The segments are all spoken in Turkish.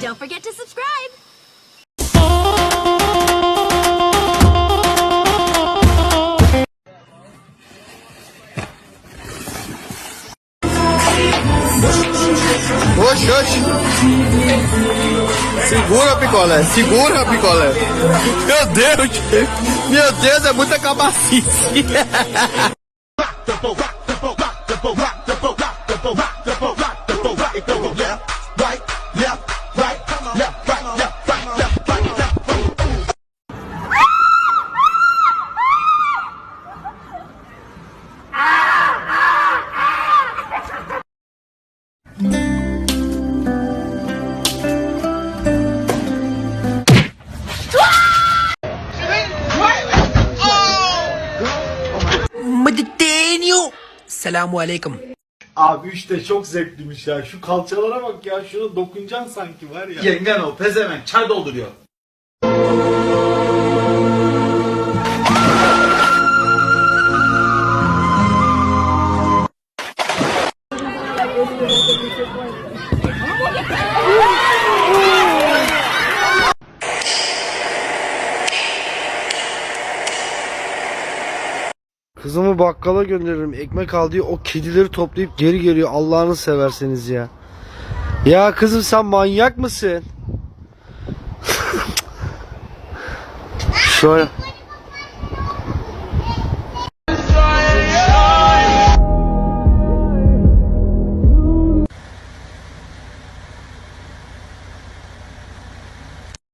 Don't forget to subscribe. Oxe, oxe. Segura, picolé. Segura, picolé. Meu Deus. Meu Deus, é muita cabacice. Selamun aleyküm. Abi işte çok zevkliymiş ya. Şu kalçalara bak ya. Şuna dokunacaksın sanki var ya. Yengen o pezevenk çay dolduruyor. Kızımı bakkala gönderirim. Ekmek al diye o kedileri toplayıp geri geliyor. Allah'ını severseniz ya. Ya kızım sen manyak mısın? Şöyle.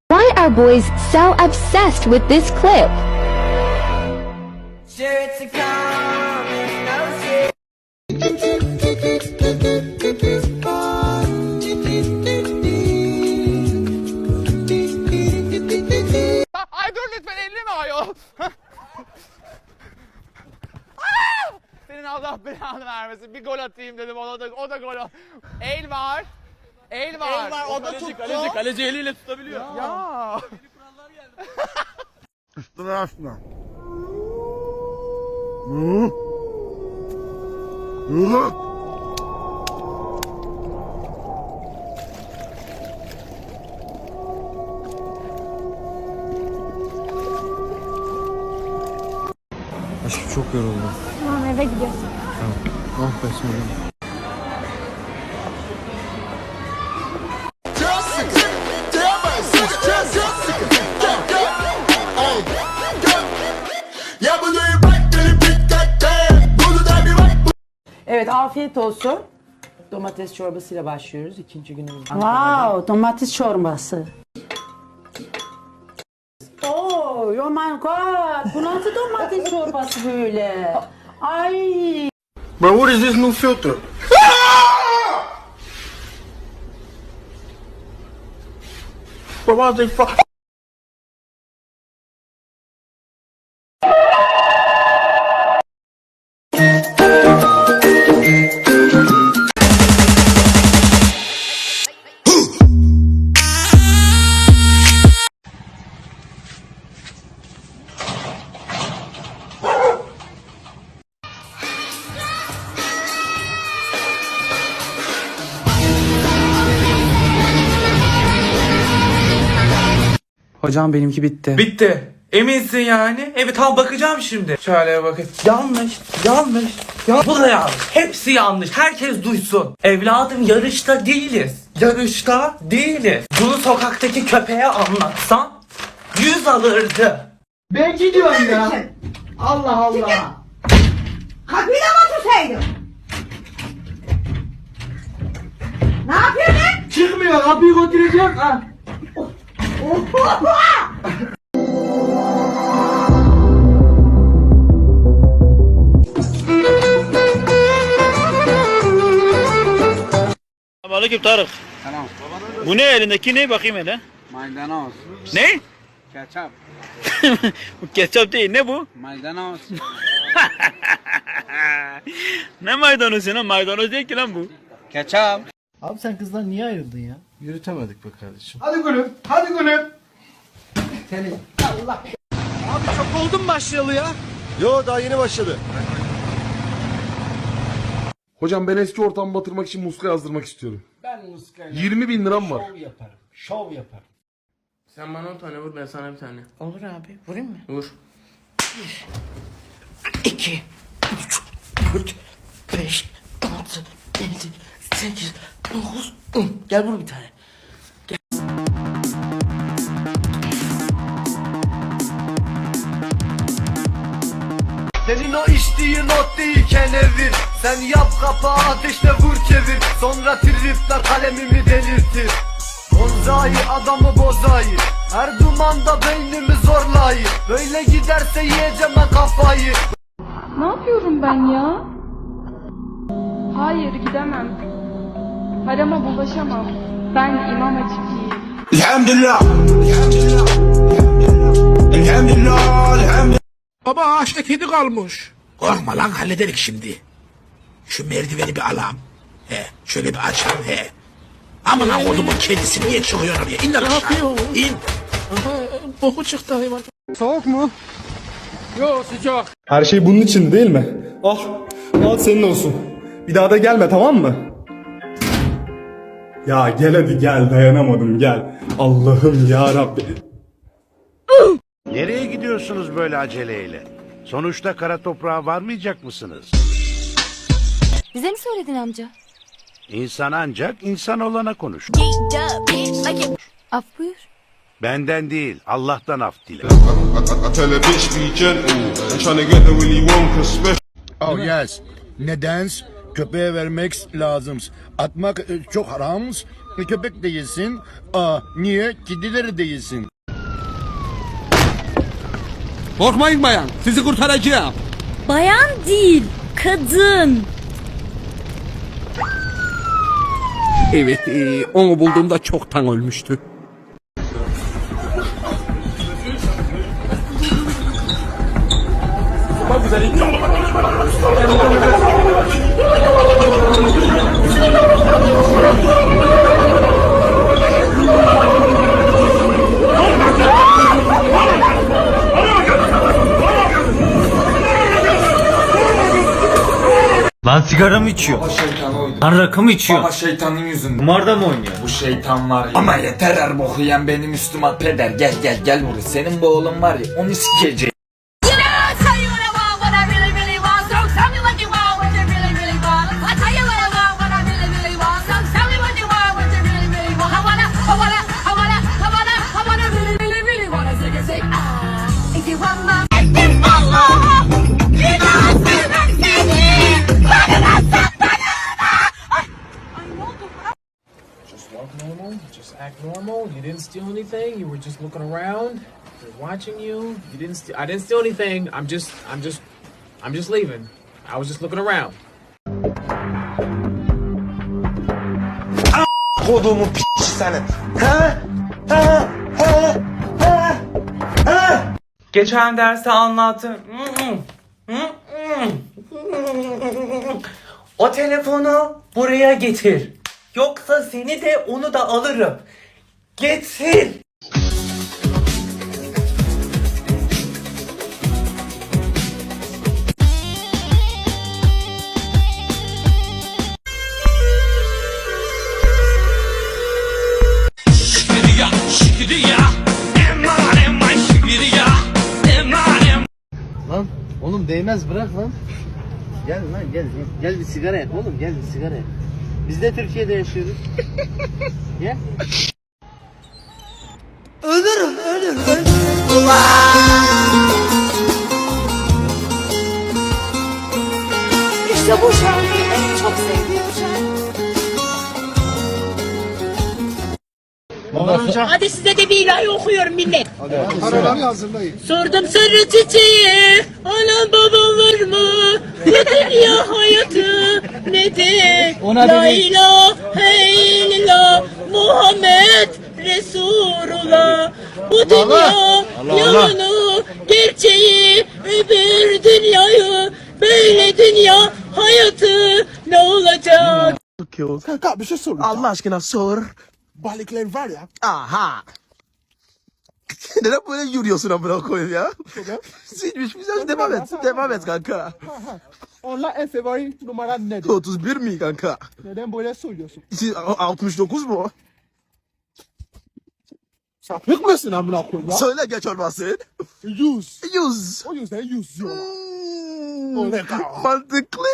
Why are boys so obsessed with this clip? Vermesin. Bir gol atayım dedim ona da o da gol. El var. El var. El var o, da tuttu. Kaleci kaleci eliyle tutabiliyor. Ya. Aşkım çok yoruldum. Tamam eve gidiyorsun. Ah be sonra. Evet afiyet olsun. Domates çorbasıyla başlıyoruz ikinci günümüz. Wow, domates çorbası. Oh, oh my god. Bu nasıl domates çorbası böyle? Ay. But what is this new filter? Ah! But why they fuck? Hocam benimki bitti. Bitti. Eminsin yani? Evet tamam bakacağım şimdi. Şöyle bakın. Yanlış, yanlış. Ya bu da yanlış. Hepsi yanlış. Herkes duysun. Evladım yarışta değiliz. Yarışta değiliz. Bunu sokaktaki köpeğe anlatsan yüz alırdı. Ben gidiyorum ya. Allah Allah. Kapıyı da mı tutsaydın? Ne yapıyorsun? Çıkmıyor kapıyı götüreceğim. Ha. Aleyküm Tarık. Tamam. Bu ne elindeki ne bakayım hele? Maydanoz. Ne? Ketçap. bu ketçap değil ne bu? Maydanoz. ne maydanozu lan maydanoz değil ki lan bu. Ketçap. Abi sen kızdan niye ayrıldın ya? Yürütemedik be kardeşim. Hadi gülüm. Hadi gülüm. Yo daha yeni başladı. Hocam ben eski ortamı batırmak için muska yazdırmak istiyorum. Ben muskayla 20 bin liram var. şov yaparım. Şov yaparım. Sen bana 10 tane vur ben sana bir tane. Olur abi. Vurayım mı? Vur. 2, 3, 4, 5, 6, 7, 8, 9, 10. Gel vur bir tane. Senin o içtiğin ot değilken evir Sen yap kapağı ateşle vur çevir. Sonra tripler kalemimi delirtir. Bonzai adamı bozayı. Her dumanda beynimi zorlayı. Böyle giderse yiyeceğim ben kafayı. Ne yapıyorum ben ya? Hayır gidemem. Harama bulaşamam. Ben imam hatipiyim. Baba ağaçta kedi kalmış. Korkma lan hallederik şimdi. Şu merdiveni bir alam. He, şöyle bir açalım he. Aman ha kodumun kedisi niye çıkıyor oraya? İn lan aşağı. İn. Boku çıktı hayvan. Her şey bunun için değil mi? Al. Al senin olsun. Bir daha da gelme tamam mı? Ya gel hadi gel dayanamadım gel. Allah'ım ya Rabbi. Nereye gidiyorsunuz böyle aceleyle? Sonuçta kara toprağa varmayacak mısınız? Bize mi söyledin amca? İnsan ancak insan olana konuş. Af buyur. Benden değil, Allah'tan af dile. Oh yes. Neden? Köpeğe vermek lazım. Atmak e, çok haram. E, Köpek değilsin. Aa, niye? Kedileri değilsin. Korkmayın bayan, sizi kurtaracağım. Bayan değil, kadın. Evet, e, onu bulduğumda çoktan ölmüştü. Sigara mı içiyor? Lan rakı mı içiyor? Baba şeytanın yüzünden. Kumarda mı oynuyor? Bu şeytan var ya. Ama yeter her boku yiyen benim üstüme peder. Gel gel gel buraya. Senin bu oğlun var ya onu sikeceğim. Just walk normal. Just act normal. You didn't steal anything. You were just looking around. They're watching you. You didn't. Steal, I didn't steal anything. I'm just. I'm just. I'm just leaving. I was just looking around. Kodumu p*** seni He? He? He? Geçen derste anlattım. O telefonu buraya getir. Yoksa seni de onu da alırım. Getir. Lan oğlum değmez bırak lan. Gel lan gel. Gel Gel bir sigara yak oğlum gel bir sigara yak Biz de Türkiye'de yaşıyoruz. Gel İşte bu şarkı en çok sevdiğim şarkı. Hadi size de bir ilahi okuyorum millet. Paraları hazırlayın Sordum sarı çiçeğe ana baba var mı? Ne dünya hayatı ne de La ilahe illallah Muhammed Resulullah Bu dünya yalanı gerçeği öbür dünyayı böyle dünya hayatı ne olacak? Kanka bir şey sor. Allah aşkına sor. Balıklar var ya. Aha. Neden böyle yürüyorsun amına koyayım ya? Silmiş güzel devam et. Devam et kanka. Onunla en favori numaran nedir? 31 mi kanka? Neden böyle söylüyorsun? Siz- 69 mu? Sapık mısın amına koyayım ya? Söyle geç olmasın. Yüz. 100. O yüzden yüz diyorlar. Hmm. Mantıklı.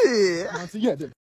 Yedin?